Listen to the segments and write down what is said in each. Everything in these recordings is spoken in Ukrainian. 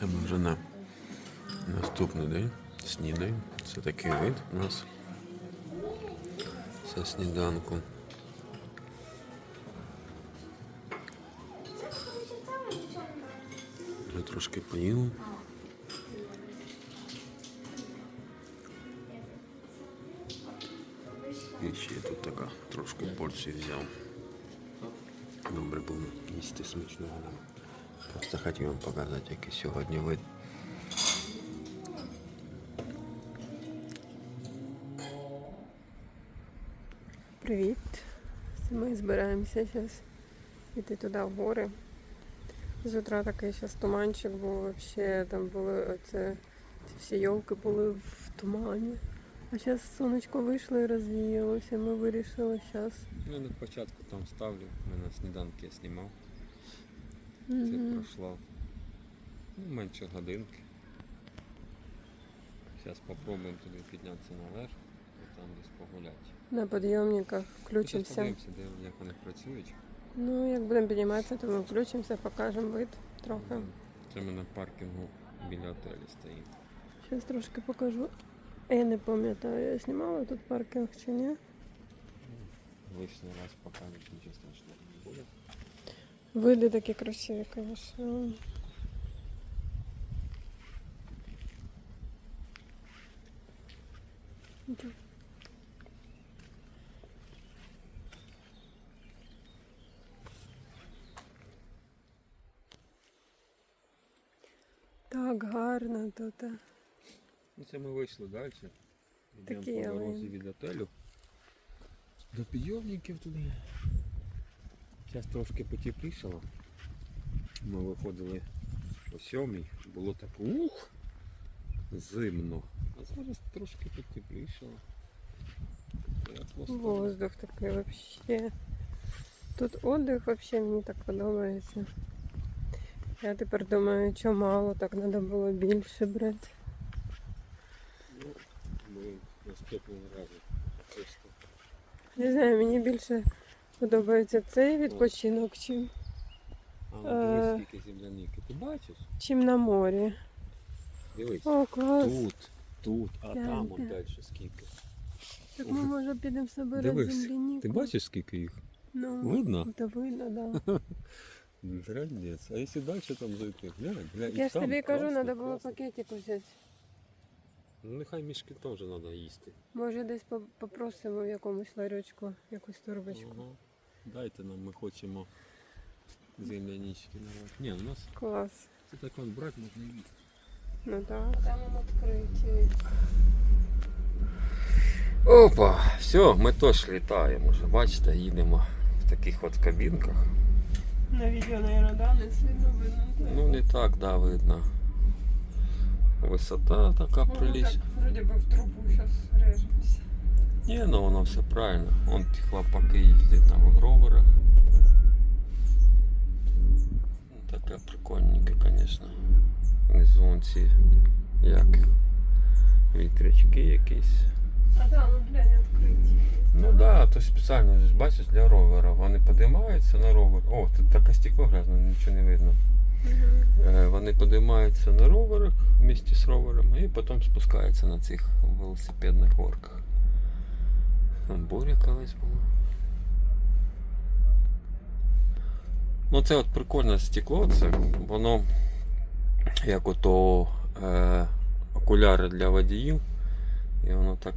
Це ми вже на наступний день. Снідаємо. Це такий вид у нас. Це сніданку. Вже трошки поїли. І ще тут така трошки порцію взяв. Добре було їсти смачного. да. Просто хотів вам показати, який сьогодні вид. Привіт. Ми збираємося зараз йти туди в гори. З утра такий зараз туманчик був, вообще там були оце, ці всі йолки були в тумані. А зараз сонечко вийшло і розвіялося. Ми вирішили зараз. Ну, на початку там ставлю, ми на сніданки я знімав. Це пройшло ну, менше годинки. Зараз спробуємо туди піднятися наверх і там десь погуляти. На підйомниках включимося. подивимося, де, як вони працюють. Ну, як будемо підніматися, то ми включимося, покажемо вид трохи. Це ми на паркінгу біля отелю стоїть. Зараз трошки покажу. Я не пам'ятаю, я знімала тут паркінг чи ні. Лишній раз покажуть, нічого страшного не буде. Види такі красиві, звісно. Так гарно тут. Ну, це ми вийшли далі. Йдемо по дорозі від отелю. До підйомників туди. Зараз трошки потеплішало. Ми виходили о сьомій, було так ух, зимно. А зараз трошки потеплішало. Воздух такий вообще. Тут отдих вообще мені так подобається. Я тепер думаю, що мало, так треба було більше брати. Ну, ми наступного разу Не знаю, мені більше подобається цей відпочинок, чим, А, Е. дивись, скільки земляніки. Ти бачиш? чим на морі. Дивись. О, клас. Тут, тут, а П'ять, там от далі скільки. Так ми може підемо собирати Дивись. Ти бачиш, скільки їх? Ну, Видно? Та видно, да. А якщо далі там зайти? Глянь, глянь. і Я ж там тобі кажу, треба було класно. пакетик взяти. Ну нехай мішки теж треба їсти. Може десь попросимо в якомусь ларючку якусь турбочку. Ага. Дайте нам, ми хочемо землянички нарвати. Ні, у нас Клас. це так от брати можна їсти. Ну так. Там воно відкриті. Опа, все, ми теж літаємо вже. Бачите, їдемо в таких от кабінках. На відео, мабуть, да, не сильно видно. Ну не так, да, видно. Висота така Ну, приліч. так, вроді би в трубу зараз режемося. Ні, ну воно все правильно. Вон ті хлопаки їздять на роверах. Ну, Таке прикольненьке, звісно. Внизу як вітрячки якісь. А там, ну, глянь, відкриті. Ну так, да, то спеціально бачиш для ровера. Вони підіймаються на ровер. О, тут таке стекло грязне, нічого не видно. Е, Вони підіймаються на роверах в місті з роверами і потім спускаються на цих велосипедних горках. Там буря колись була. Ну це от прикольне стекло, це воно як ото е, окуляри для водіїв. І воно так,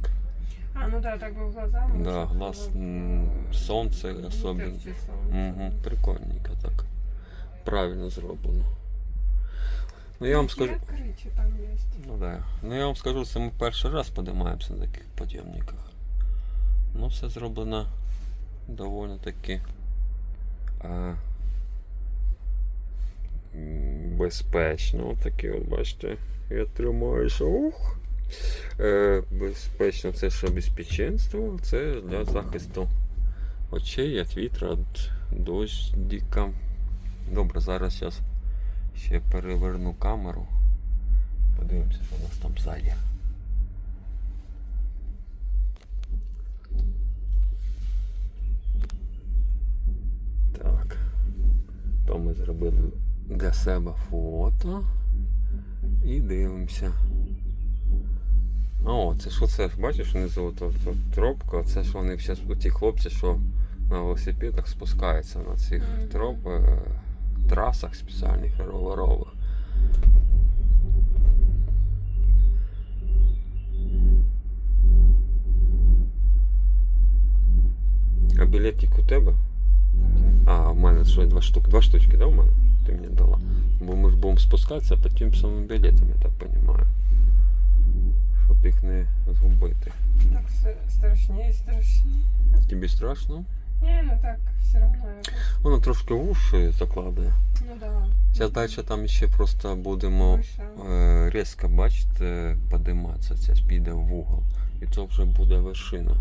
А, ну да, так би глазами. да, глаз сонце особливо. Угу, прикольненько так. Правильно зроблено. Ну я вам скажу. Ну да. Ну я вам скажу, це ми перший раз подимаємося на таких підйомниках. Ну все зроблено доволі таки а, безпечно. От такі от бачите. Я тримаюся. Ух. Е, безпечно це ж обезпеченство, це для захисту очей від вітра, від дождика. Добре, зараз зараз ще переверну камеру. Подивимося, що у нас там ззаді. Так. То ми зробили для себе фото. І дивимося. А, О, це що це? Бачиш, внизу от, от тропка, це ж вони зараз ті хлопці, що на велосипедах спускаються на цих Мгм. троп, е, трасах спеціальних роверових. А білетик у тебе? А, в мене що, два штуки. Два штучки, да, у мене? Ти мені дала. Бо ми ж будемо спускатися по тим самим білетам, я так розумію. Щоб їх не згубити. Так все страшніше і страшніше. Тобі страшно? Ні, ну так, все одно. Воно трошки в уші закладає. Ну да. Зараз далі там ще просто будемо Вище. е, різко, бачите, подиматися, це піде в угол. І це вже буде вершина.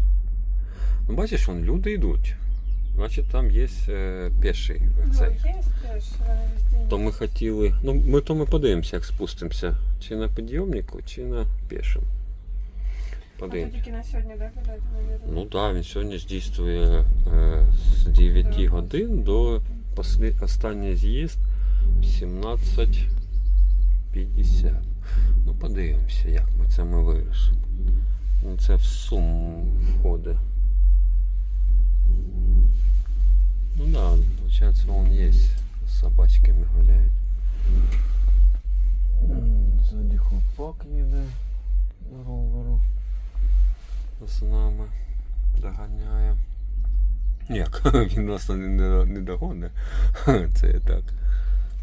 Ну, бачиш, вон люди йдуть. Значить, там є е, піший Ну, є теж, То ми хотіли. Ну, ми то ми подивимося, як спустимося. Чи на підйомнику, чи на пішим. А тільки на сьогодні, так. Ну так, да, він сьогодні ж дійствує е, з 9 годин до послід... останній з'їзд 17.50. Ну, подивимося, як ми це ми вирішимо. Ну, це в суму входить. Ну да, получается он есть. С собачками хлопак їде на роверу. З нами доганяє. Як? Він нас не, не, не догоне. Це я так.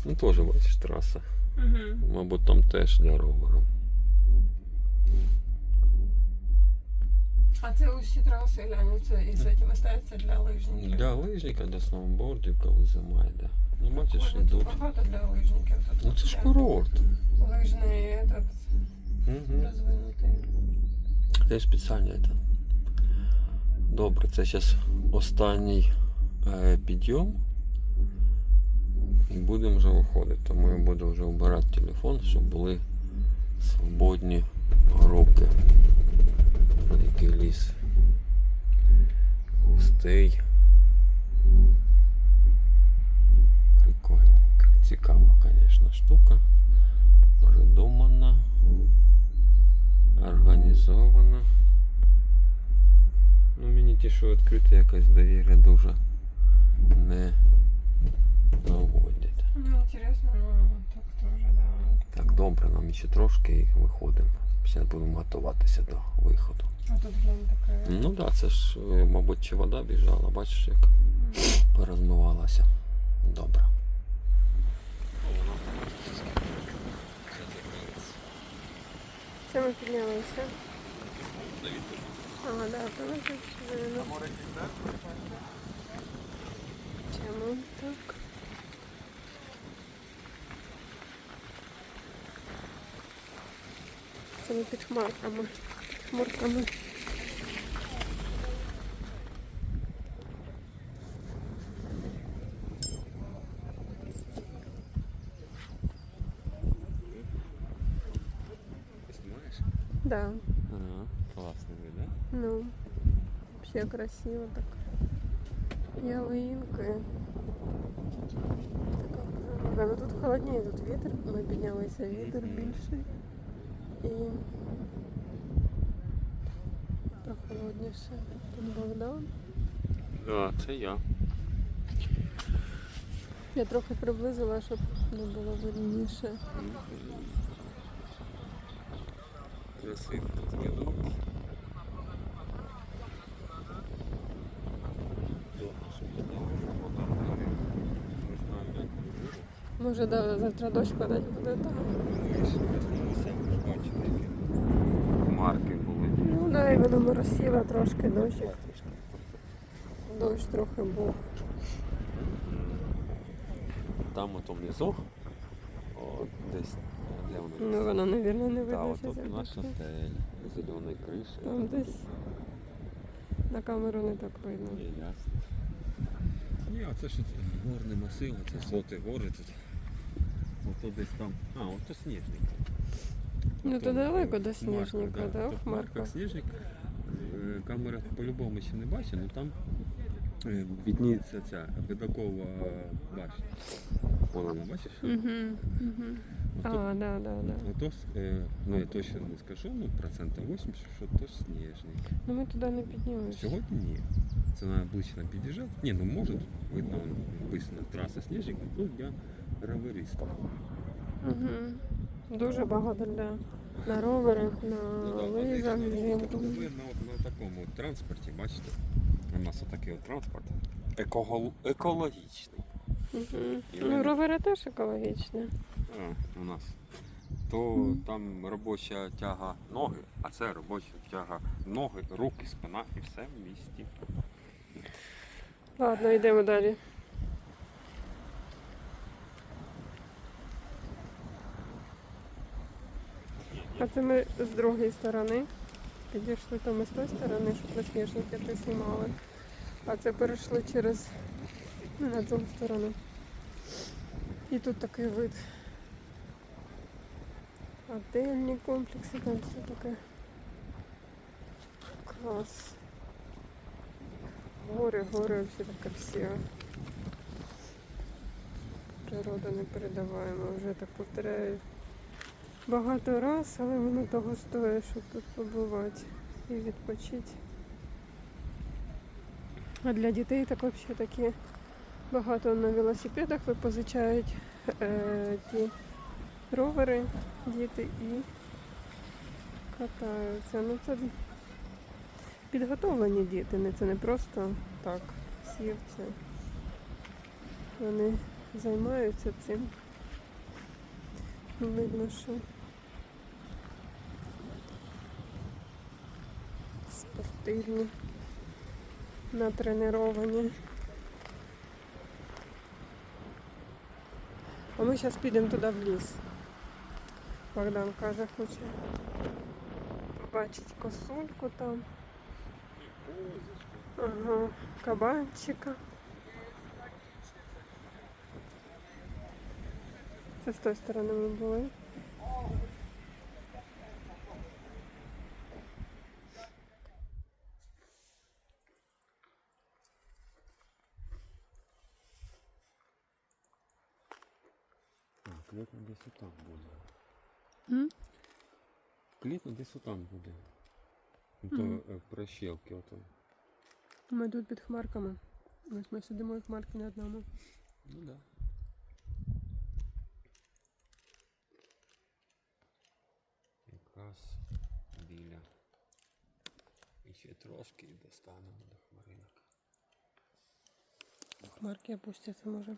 Ну теж бачиш траса. Угу. Мабуть, там теж для роверу. А це усі траси глянь, це і з цим остається для лижників. Для лижника, для сноубордів, коли зима йде. Ну бачиш, Ой, тут йдуть. багато для лижників. Тут Ну це ж курорт. Лижний этот, Угу. розвинутий. Це спеціально Это. Добре, це зараз останній е, підйом. І будемо вже виходити. Тому я буду вже обирати телефон, щоб були свободні руки. Який ліс. Густий. Ну, мені ті, що відкрите якось довір'я дуже не наводять. Ну, интересно, ну, так тоже, да. Так, добре, нам ще трошки і виходимо. Зараз будемо готуватися до виходу. А тут глянь таке. Ну так, да, це ж, е, мабуть, чи вода біжала, бачиш, як порозмивалася. Добре. Це ми піднялися. Ага, да, то ми тут живемо. Чому так? Це ми під хмарками. Ну, вообще красиво так. Ялинки. Така природа. Ну тут холодніше, тут вітер. Ми піднялися, вітер більший. І прохолодніше. Тут Богдан. Так, це я. Я трохи приблизила, щоб не було видніше. Красиво тут ялинки. Може да, завтра дощ падати буде там. Марки були. Ну да, і воно моросило трошки дощик. Дощ трохи був. Там ото внизу. От десь. Де вони? Ну воно, мабуть, не видно. от що тут це наша таке. стель. Зеленої. Там десь на камеру не так видно. Є ясно. Ні, оце ж горний масив, це соти гори тут. Ото десь там. А, ото сніжник. Ну то далеко до сніжника, да, Хмарка? Хмарка, сніжник. Е, Камера по-любому ще не бачить, але там е, відніється ця видакова башня. Вон вона, бачиш? Угу, угу. А, да, да, да. Ну, с- е, ну я точно не скажу, ну процентів 80, що то сніжний. Ну ми туди не піднімемося. Сьогодні ні. Це треба ближче нам під'їжджати. Ні, ну може видно он, написано траса сніжик, ну для роверистів. Угу. Дуже багато для на роверах, на лижах, взимку. Ви на, на такому от транспорті, бачите? У нас отакий от транспорт. Екого, екологічний. Угу. І Ну, вони- ровери теж екологічні. А, у нас. То там робоча тяга ноги, а це робоча тяга ноги, руки, спина і все в місті. Ладно, йдемо далі. А це ми з другої сторони. Підійшли то ми з тої сторони, щоб насмішники приснімали. А це перейшли через ну, на другу сторону. І тут такий вид. Отельні комплекси, там все таке. Клас. Гори, гори вообще так красиво. Природа не передаваємо, вже так повторяю багато раз, але воно того стоїть, щоб тут побувати і відпочити. А для дітей так взагалі такі багато на велосипедах ви позичають е, ті ровери, діти і катаються. Ну це підготовлені діти, не це не просто так сів це. Вони займаються цим. Ну, Видно, що спортивні, натреновані. А ми зараз підемо туди в ліс. Богдан каже, хоче побачити косульку там. Ага, кабанчика. Це з тої сторони ми були. Так, клітно десь отам буде. М? Клітно десь отам буде. Мгм. То е, прощілки ото. Ми тут під хмарками. Ось ми сидимо і хмарки над нами. Ну да. Якраз біля. І ще трошки і достанемо до хмаринок. Хмарки опустяться може.